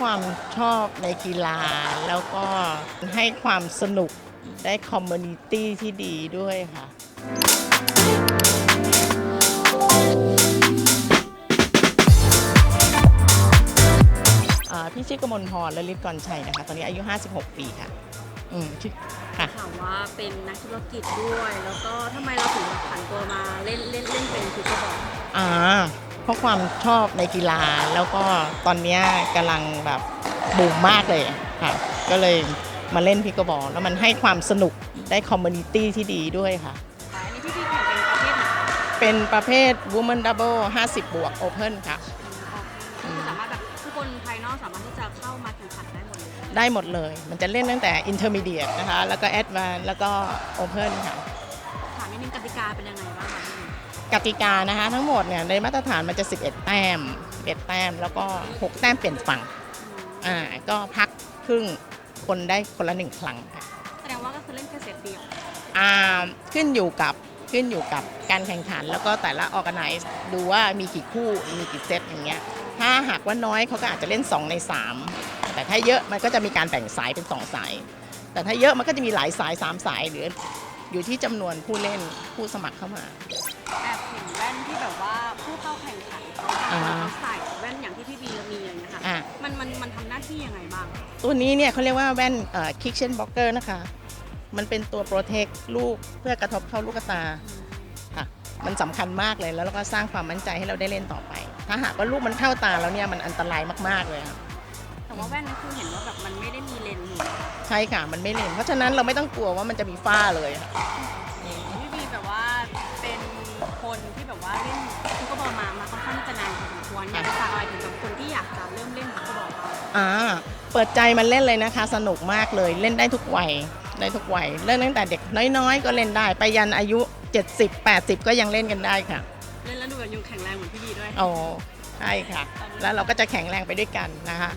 ความชอบในกีฬา แล้วก็ให้ความสนุกได้คอมมูนิตี้ที่ดีด้วยค่ะอ่าพี่ชื่อกมลพรและลิศกรชัยนะคะ ตอนนี้อายุ 56 ปีค่ะ อืมชื่อค่ะถามว่าเป็นนักธุรกิจด้วย แล้วก็ทำไมเราถึงผันตัวมาเล่นเล่นเล่นเป็นพิกเกอร์บอล ราะความชอบในกีฬา แล้วก็ตอนเนี้ยกำลังแบบบูมมากเลยค่ะ ก็เลยมาเล่นพิกเกอร์บอลแล้วมันให้ความสนุกได้คอมมูนิตี้ที่ดีด้วยค่ะ อันนี้ที่พี่แข่งเป็นประเภทไหนเป็นประเภท Woman Double 50 บวก Open ค่ะ คือสามารถแบบทุกคนภายนอกสามารถที่จะเข้ามาแข่งขันได้หมดเลยได้หมดเลย มันจะเล่นตั้งแต่ Intermediate นะคะ แล้วก็ Advanced แล้วก็ Open ค่ะ ถามนิดนึงกติกาเป็นยังไงบ้างคะพี่ กติกานะคะทั้งหมดเนี่ยในมาตรฐานมันจะ 11 แต้ม11แต้มแล้วก็ 6 แต้มเปลี่ยนฝั่งอืมอ่าก็พักครึ่งคนได้คนละหนึ่งครั้งค่ะแสดงว่าก็คือเล่นแค่เซตเดียวอ่าขึ้นอยู่กับขึ้นอยู่กับการแข่งขัน แล้วก็แต่ละ organize ดูว่ามีกี่คู่มีกี่เซตอย่างเงี้ยถ้าหากว่าน้อยเขาก็อาจจะเล่น 2 ใน 3 แต่ถ้าเยอะมันก็จะมีการแบ่งสายเป็น 2 สาย แต่ถ้าเยอะมันก็จะมีหลายสาย 3 สายหรือ อยู่ที่จำนวนผู้เล่นผู้สมัครเข้ามา แอบเห็นแว่นที่แบบว่าผู้เข้าแข่งขันเขาอ่าเขาใส่แว่นอย่างที่พี่บีมีอย่างเงี้ยค่ะอ่ามันมันมันทำหน้าที่ยังไงบ้างตัวนี้เนี่ยเขาเรียกว่าแว่นเอ่อ kitchen blocker นะคะ มันเป็นตัวโปรเทคลูกเพื่อกระทบเข้าลูกตาค่ะ มันสำคัญมากเลยแล้วเราก็สร้างความมั่นใจให้เราได้เล่นต่อไป ถ้าหากว่าลูกมันเข้าตาแล้วเนี่ยมันอันตรายมากๆเลยค่ะแต่ว่าแว่นนี่คือเห็นว่าแบบมันไม่ได้มีเลนส์อยู่ ใช่ค่ะมันไม่เล่นเพราะฉะนั้นเราไม่ต้องกลัวว่ามันจะมีฝ้าเลยค่ะพี่บีแบบว่าเป็นคนที่แบบว่าเล่นฟุตบอลมามาค่อนข้างที่จะนานพอสมควรอยากจะฝากอะไรถึงกับคนที่อยากจะเริ่มเล่นฟุตบอลบ้างอ่าเปิดใจมันเล่นเลยนะคะ สนุกมากเลยเล่นได้ทุกวัยได้ทุกวัยเล่นตั้งแต่เด็กน้อยๆ ก็เล่นได้ไปยันอายุ 70 80 ก็ยังเล่นกันได้ค่ะ เล่นแล้วดูแบบยังแข็งแรงเหมือนพี่บีด้วยโอ้ใช่ค่ะ แล้วเราก็จะแข็งแรงไปด้วยกันนะคะ